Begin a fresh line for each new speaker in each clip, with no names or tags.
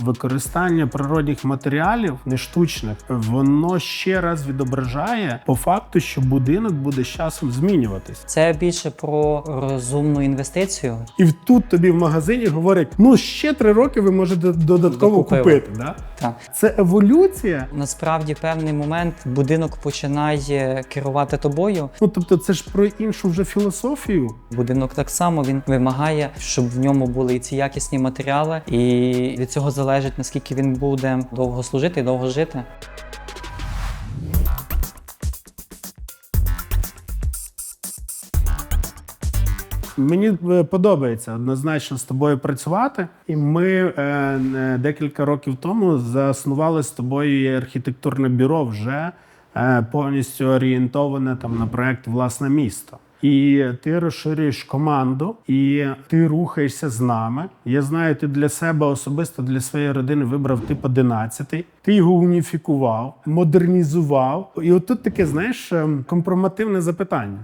Використання природних матеріалів, не штучних, воно ще раз відображає по факту, що будинок буде з часом змінюватись.
Це більше про розумну інвестицію.
І тут тобі в магазині говорять: ну ще три роки ви можете додатково
Докупили.
купити. Да?
Так.
Це еволюція.
Насправді, певний момент будинок починає керувати тобою.
Ну тобто, це ж про іншу вже філософію.
Будинок так само він вимагає, щоб в ньому були і ці якісні матеріали, і від цього залежить наскільки він буде довго служити і довго жити.
Мені е, подобається однозначно з тобою працювати, і ми е, е, декілька років тому заснували з тобою архітектурне бюро вже е, повністю орієнтоване там на проект Власне місто. І ти розширюєш команду, і ти рухаєшся з нами. Я знаю, ти для себе особисто для своєї родини вибрав тип 11. Ти його уніфікував, модернізував. І отут таке, знаєш, ем, компромативне запитання.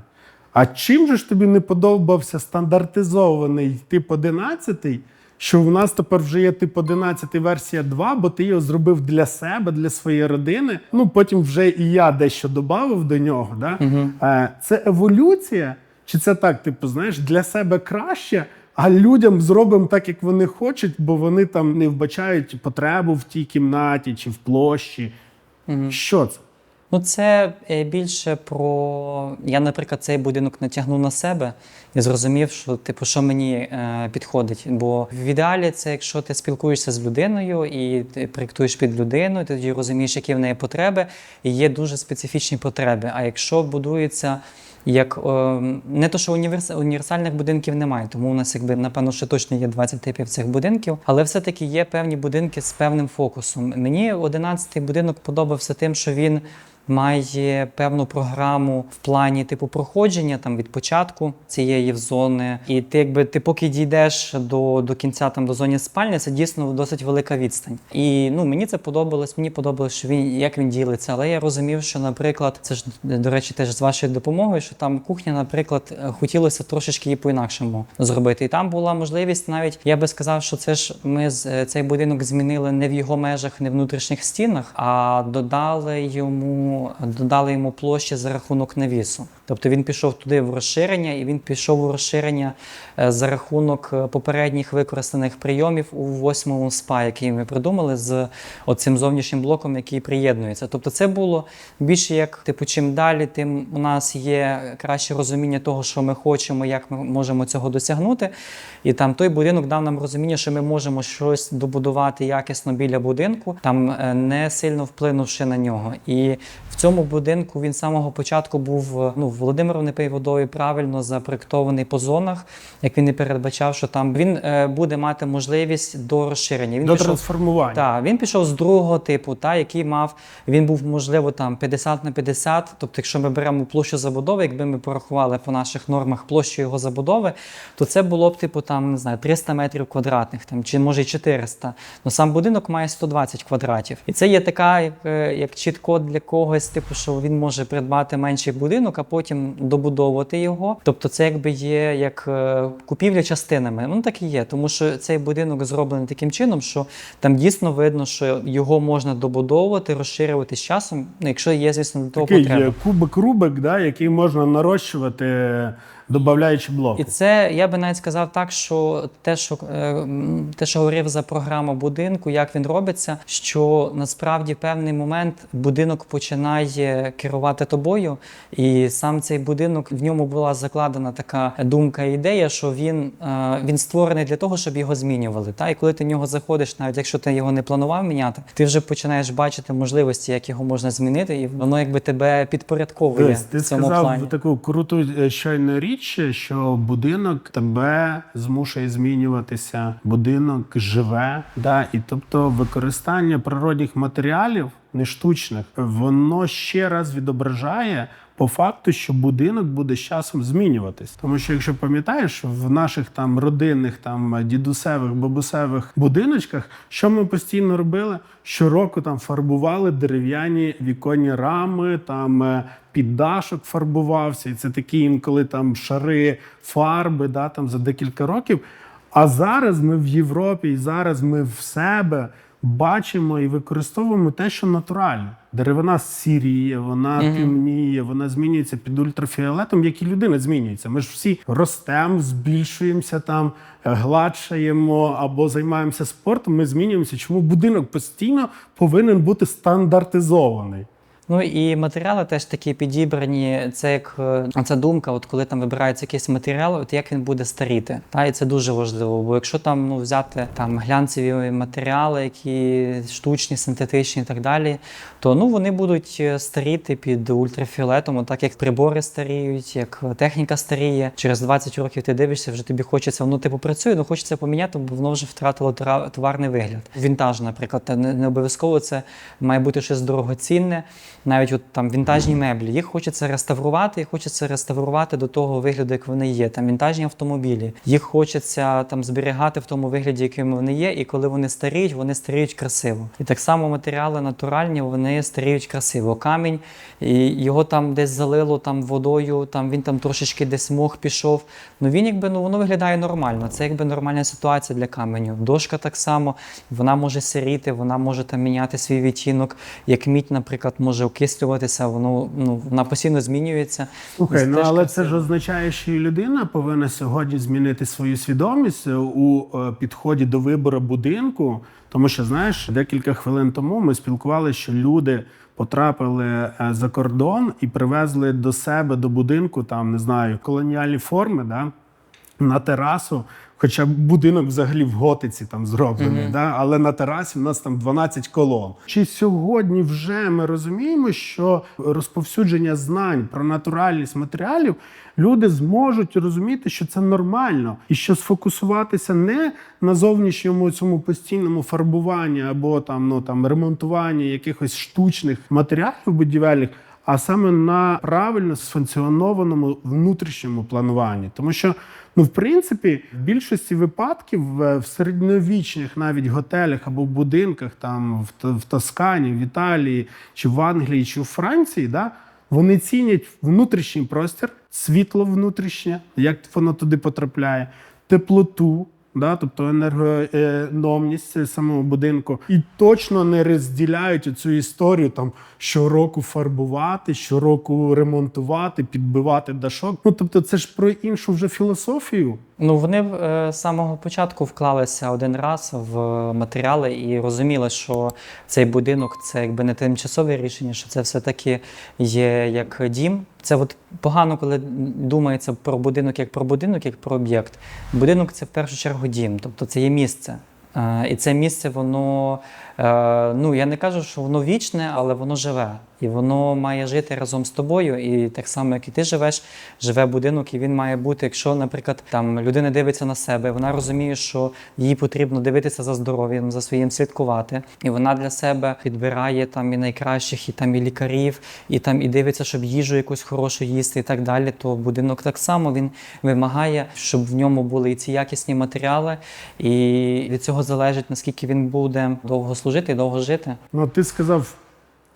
А чим же ж тобі не подобався стандартизований тип 11, що в нас тепер вже є тип 11 версія 2, бо ти його зробив для себе, для своєї родини. Ну потім вже і я дещо додав до нього. Да? Е, Це еволюція, чи це так, типу, знаєш, для себе краще, а людям зробимо так, як вони хочуть, бо вони там не вбачають потребу в тій кімнаті чи в площі. Що це?
Ну, це е, більше про. Я, наприклад, цей будинок натягнув на себе і зрозумів, що типу, що мені е, підходить. Бо в ідеалі це якщо ти спілкуєшся з людиною і ти проєктуєш під людину, ти тоді розумієш, які в неї потреби, і є дуже специфічні потреби. А якщо будується. Як е, не то, що універс... універсальних будинків немає, тому у нас якби напевно ще точно є 20 типів цих будинків, але все-таки є певні будинки з певним фокусом. Мені 11-й будинок подобався тим, що він має певну програму в плані типу проходження там від початку цієї зони. І ти, якби ти поки дійдеш до, до кінця там до зони спальні, це дійсно досить велика відстань. І ну мені це подобалось. Мені подобалось, що він як він ділиться. Але я розумів, що, наприклад, це ж до речі, теж з вашою допомогою, що там кухня, наприклад, хотілося трошечки її по-інакшому зробити. І там була можливість навіть, я би сказав, що це ж ми з е, цей будинок змінили не в його межах, не в внутрішніх стінах, а додали йому додали йому площі за рахунок навісу. Тобто він пішов туди в розширення, і він пішов у розширення е, за рахунок е, попередніх використаних прийомів у восьмому спа, який ми придумали з оцим зовнішнім блоком, який приєднується. Тобто, це було більше як типу, чим далі, тим у нас є краще розуміння того, що ми хочемо, як ми можемо цього досягнути. І там той будинок дав нам розуміння, що ми можемо щось добудувати якісно біля будинку, там е, не сильно вплинувши на нього. І в цьому будинку він з самого початку був ну Володимиром Непейводою правильно запроектований по зонах, як він і передбачав, що там він е, буде мати можливість до розширення. Він
До
пішов-
трансформування.
так, він пішов з другого типу, та, який мав, він був, можливо, там 50 на 50. Тобто, якщо ми беремо площу забудови, якби ми порахували по наших нормах площу його забудови, то це було б, типу, там, не знаю, 300 метрів квадратних, там, чи може й 400. Ну сам будинок має 120 квадратів. І це є така, як, е, як чіт-код для когось, типу, що він може придбати менший будинок, а потім добудовувати його. Тобто, це якби є як е, купівля частинами. Ну так і є, тому що цей будинок зроблений таким чином, що там дійсно видно, що його можна добудовувати, розширювати з часом, ну, якщо є, звісно, до того
Такий
потреба.
є кубик-рубик, да, який можна нарощувати, додаючи блоки.
І це я би навіть сказав так, що те, що е, те, що говорив за програму будинку, як він робиться, що насправді в певний момент будинок починає керувати тобою, і сам цей будинок в ньому була закладена така думка і ідея, що він, е, він створений для того, щоб його змінювали. Та і коли ти в нього заходиш, навіть якщо ти його не планував міняти, ти вже починаєш бачити можливості, як його можна змінити, і воно якби тебе підпорядковує
Дивись, ти
в цьому
сказав
плані.
таку круту е, щойно річ, що будинок тебе змушує змінюватися, будинок живе. Да? І тобто використання природних матеріалів, не штучних, воно ще раз відображає. По факту, що будинок буде з часом змінюватись, тому що якщо пам'ятаєш, в наших там родинних, там дідусевих, бабусевих будиночках, що ми постійно робили? Щороку там фарбували дерев'яні віконні рами, там е, піддашок фарбувався, і це такі інколи там шари фарби, да, там за декілька років. А зараз ми в Європі, і зараз ми в себе бачимо і використовуємо те, що натуральне. Деревина сіріє, вона темніє, вона змінюється під ультрафіолетом, як і людина змінюється. Ми ж всі ростемо, збільшуємося там, гладшаємо або займаємося спортом. Ми змінюємося. Чому будинок постійно повинен бути стандартизований?
Ну і матеріали теж такі підібрані. Це як е, ця думка, от коли там вибирається якийсь матеріал, от як він буде старіти. Та і це дуже важливо. Бо якщо там ну взяти там глянцеві матеріали, які штучні, синтетичні і так далі, то ну вони будуть е, старіти під ультрафіолетом, так як прибори старіють, як техніка старіє. Через 20 років ти дивишся, вже тобі хочеться, воно типу працює, але хочеться поміняти, бо воно вже втратило тра- товарний вигляд. Вінтаж, наприклад, не обов'язково це має бути щось дорогоцінне. Навіть от там вінтажні меблі, їх хочеться реставрувати, і хочеться реставрувати до того вигляду, як вони є. Там вінтажні автомобілі, їх хочеться там зберігати в тому вигляді, яким вони є. І коли вони старіють, вони старіють красиво. І так само матеріали натуральні, вони старіють красиво. Камінь і його там десь залило там водою, там він там трошечки десь мох пішов. Ну він якби ну воно виглядає нормально. Це якби нормальна ситуація для каменю. Дошка так само, вона може сиріти, вона може там міняти свій відтінок. Як мідь, наприклад, може окислюватися, воно ну вона постійно змінюється.
Слухай,
І
ну але це ж означає, що і людина повинна сьогодні змінити свою свідомість е, у е, підході до вибору будинку. Тому що, знаєш, декілька хвилин тому ми спілкувалися, що люди потрапили е, за кордон і привезли до себе до будинку там, не знаю, колоніальні форми, да, на терасу. Хоча будинок взагалі в готиці там зроблений, да? але на терасі в нас там 12 колон. Чи сьогодні вже ми розуміємо, що розповсюдження знань про натуральність матеріалів люди зможуть розуміти, що це нормально, і що сфокусуватися не на зовнішньому цьому постійному фарбуванні або там ну там ремонтуванні якихось штучних матеріалів будівельних, а саме на правильно сфункціонованому внутрішньому плануванні. Тому що, ну, в принципі, в більшості випадків е, в середньовічних навіть готелях або будинках, там в, в Тоскані, в Італії, чи в Англії, чи в Франції, да, вони цінять внутрішній простір, світло внутрішнє, як воно туди потрапляє, теплоту. Да, тобто енергоекономність самого будинку, і точно не розділяють цю історію там щороку фарбувати, щороку ремонтувати, підбивати дашок. Ну тобто, це ж про іншу вже філософію.
Ну, вони е, з самого початку вклалися один раз в матеріали і розуміли, що цей будинок це якби не тимчасове рішення, що це все-таки є як дім. Це от погано, коли думається про будинок як про будинок, як про об'єкт. Будинок це в першу чергу дім, тобто це є місце. Е, І це місце, воно, ну я не кажу, що воно вічне, але воно живе. І воно має жити разом з тобою. І так само, як і ти живеш, живе будинок, і він має бути, якщо, наприклад, там людина дивиться на себе, вона розуміє, що їй потрібно дивитися за здоров'ям, за своїм слідкувати. І вона для себе підбирає там і найкращих, і там і лікарів, і там і дивиться, щоб їжу якусь хорошу їсти і так далі. То будинок так само він вимагає, щоб в ньому були і ці якісні матеріали, і від цього залежить наскільки він буде довго служити і довго жити.
Ну, ти сказав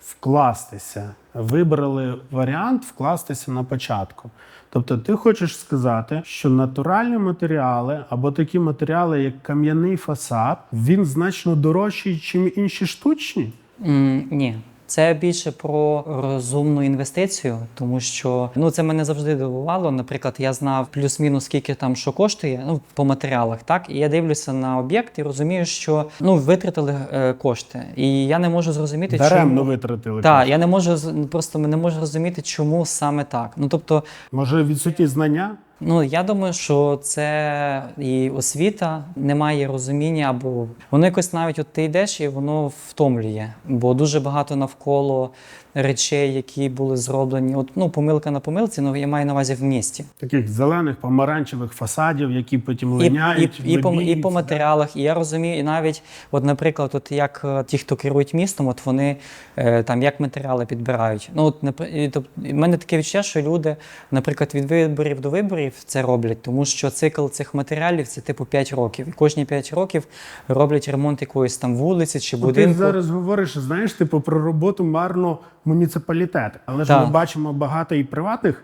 вкластися. Вибрали варіант вкластися на початку. Тобто, ти хочеш сказати, що натуральні матеріали або такі матеріали, як кам'яний фасад, він значно дорожчий, ніж інші штучні.
Mm, ні. Це більше про розумну інвестицію, тому що ну це мене завжди дивувало. Наприклад, я знав плюс-мінус скільки там що коштує, ну по матеріалах, так і я дивлюся на об'єкт і розумію, що ну витратили е, кошти, і я не можу зрозуміти,
Даремно
чому
витратили.
так. Я не можу просто не можу розуміти, чому саме так. Ну тобто,
Може, відсутні знання?
Ну я думаю, що це і освіта, немає розуміння, або воно якось навіть от ти йдеш і воно втомлює, бо дуже багато навколо речей, які були зроблені. От ну помилка на помилці, ну я маю на увазі в місті.
Таких зелених помаранчевих фасадів, які потім
І, і, і, по, і по матеріалах, і я розумію, і навіть, от, наприклад, от як е, ті, хто керують містом, от вони е, там як матеріали підбирають. Ну, от, і, тобто, в мене таке відчуття, що люди, наприклад, від виборів до виборів це роблять, тому що цикл цих матеріалів це типу 5 років. І кожні 5 років роблять ремонт якоїсь там вулиці чи
Ну, Ти
будинку.
зараз говориш, знаєш, типу про роботу марно муніципалітету. Але ж ми бачимо багато і приватних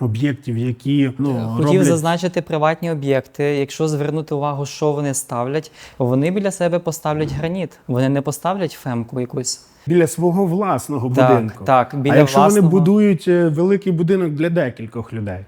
об'єктів, які ну
Хотів
роблять
зазначити приватні об'єкти. Якщо звернути увагу, що вони ставлять, вони біля себе поставлять граніт. Вони не поставлять фемку якусь.
біля свого власного
Так,
будинку.
так, біля
а якщо
власного.
вони будують е, великий будинок для декількох людей,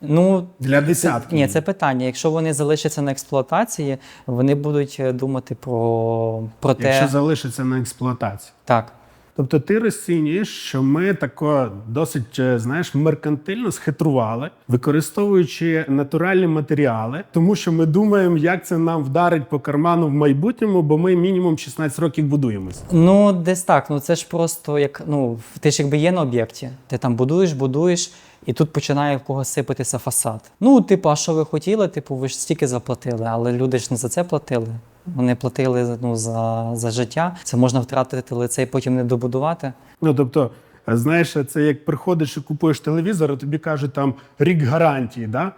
Ну
для десятків.
Ні, це питання. Якщо вони залишаться на експлуатації, вони будуть е, думати про, про те.
якщо залишиться на експлуатації.
Так.
Тобто ти розцінюєш, що ми тако досить е, знаєш меркантильно схитрували, використовуючи натуральні матеріали, тому що ми думаємо, як це нам вдарить по карману в майбутньому, бо ми мінімум 16 років будуємося.
Ну, десь так. Ну це ж просто як ну, ти ж якби є на об'єкті. Ти там будуєш, будуєш, і тут починає в когось сипатися фасад. Ну, типу, а що ви хотіли? Типу, ви ж стільки заплатили, але люди ж не за це платили. Вони платили ну, за, за життя. Це можна втратити лице і потім не добудувати.
Ну тобто, е, знаєш, це як приходиш і купуєш телевізор, а тобі кажуть там рік гарантії, да?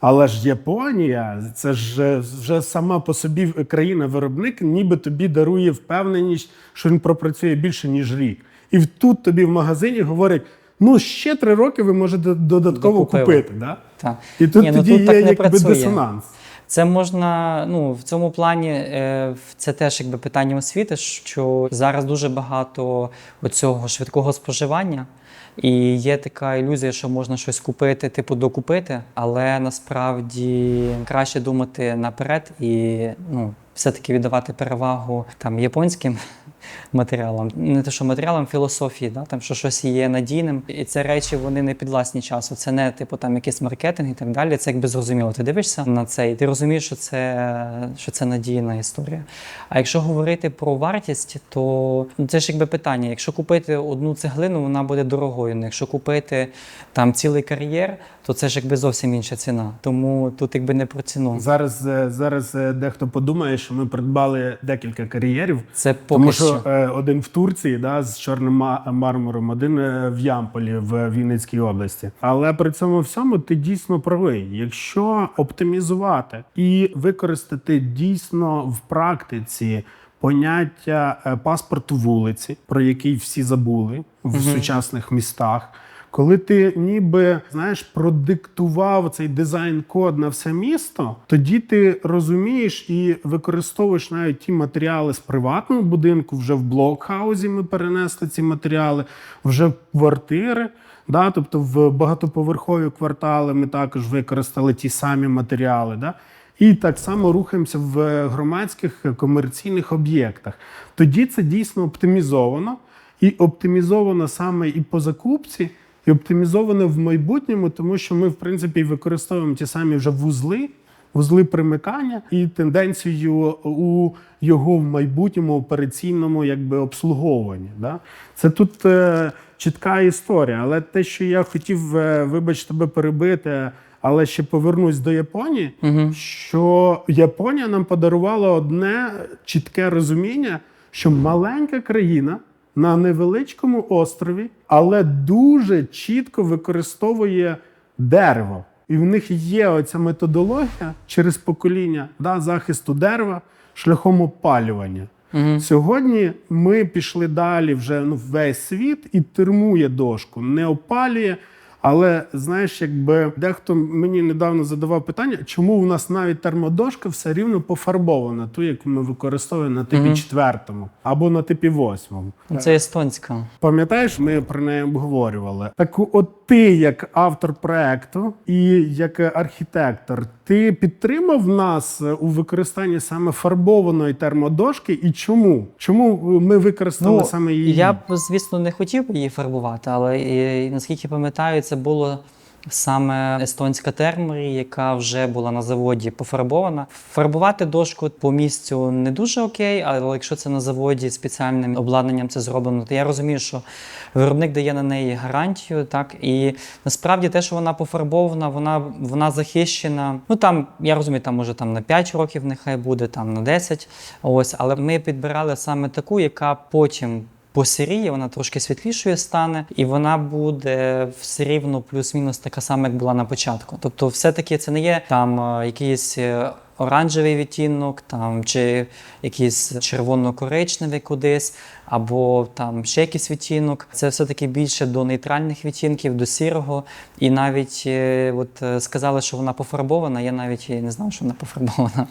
Але ж Японія, це ж е, вже сама по собі країна-виробник, ніби тобі дарує впевненість, що він пропрацює більше ніж рік. І тут тобі в магазині говорять: ну ще три роки ви можете додатково
Докупили.
купити. Да?
Так.
І тут
Ні, ну,
тоді
тут
є
так не
якби
працює.
дисонанс.
Це можна, ну в цьому плані е, це теж якби питання освіти, що зараз дуже багато оцього швидкого споживання, і є така ілюзія, що можна щось купити, типу докупити, але насправді краще думати наперед і ну, все-таки віддавати перевагу там японським матеріалам, не те, що матеріалам, філософії, да? там що щось є надійним, і це речі вони не підвласні часу. Це не типу там якийсь маркетинг і так далі. Це якби зрозуміло. Ти дивишся на це, і ти розумієш, що це, що це надійна історія. А якщо говорити про вартість, то ну, це ж якби питання. Якщо купити одну цеглину, вона буде дорогою. Ну, Якщо купити там цілий кар'єр, то це ж якби зовсім інша ціна. Тому тут якби не про ціну.
Зараз, е, зараз е, дехто подумає, що ми придбали декілька кар'єрів.
Це поки
Тому
що.
Що е, один в Турції да, з чорним мармуром, один е, в Ямполі в Вінницькій області. Але при цьому всьому ти дійсно правий. Якщо оптимізувати і використати дійсно в практиці поняття е, паспорту вулиці, про який всі забули в сучасних містах. Коли ти ніби знаєш продиктував цей дизайн-код на все місто, тоді ти розумієш і використовуєш навіть ті матеріали з приватного будинку. Вже в блокхаузі ми перенесли ці матеріали, вже в квартири. Да, тобто в багатоповерхові квартали ми також використали ті самі матеріали. Да? І так само рухаємося в громадських комерційних об'єктах. Тоді це дійсно оптимізовано і оптимізовано саме і по закупці, і оптимізовано в майбутньому, тому що ми, в принципі, використовуємо ті самі вже вузли, вузли примикання і тенденцію у його в майбутньому операційному якби обслуговуванні. Да? Це тут е, чітка історія. Але те, що я хотів, е, вибач, тебе перебити. Але ще повернусь до Японії, що Японія нам подарувала одне чітке розуміння, що маленька країна на невеличкому острові, але дуже чітко використовує дерево. І в них є оця методологія через покоління да, захисту дерева шляхом опалювання. Сьогодні ми пішли далі вже ну, весь світ і термує дошку, не опалює. Але знаєш, якби дехто мені недавно задавав питання, чому у нас навіть термодошка все рівно пофарбована, ту, яку ми використовуємо на типі четвертому або на типі восьмому.
Ну, Це естонська.
Пам'ятаєш, ми про неї обговорювали. Так, от ти, як автор проекту і як архітектор, ти підтримав нас у використанні саме фарбованої термодошки, і чому? Чому ми використали саме її?
Ну, Я б, звісно, не хотів би її фарбувати, але і, наскільки пам'ятаю, це було саме естонська терморі, яка вже була на заводі пофарбована. Фарбувати дошку по місцю не дуже окей, але якщо це на заводі спеціальним обладнанням це зроблено, то я розумію, що виробник дає на неї гарантію. Так і насправді те, що вона пофарбована, вона, вона захищена. Ну там я розумію, там може там на 5 років нехай буде, там на 10. Ось, але ми підбирали саме таку, яка потім посиріє, вона трошки світлішою стане, і вона буде все рівно плюс-мінус така сама, як була на початку. Тобто, все-таки це не є там е, якийсь е, оранжевий відтінок, там, чи якийсь червоно-коричневий кудись, або там ще якийсь відтінок. Це все-таки більше до нейтральних відтінків, до сірого. І навіть е, от, сказали, що вона пофарбована, я навіть не знав, що вона пофарбована.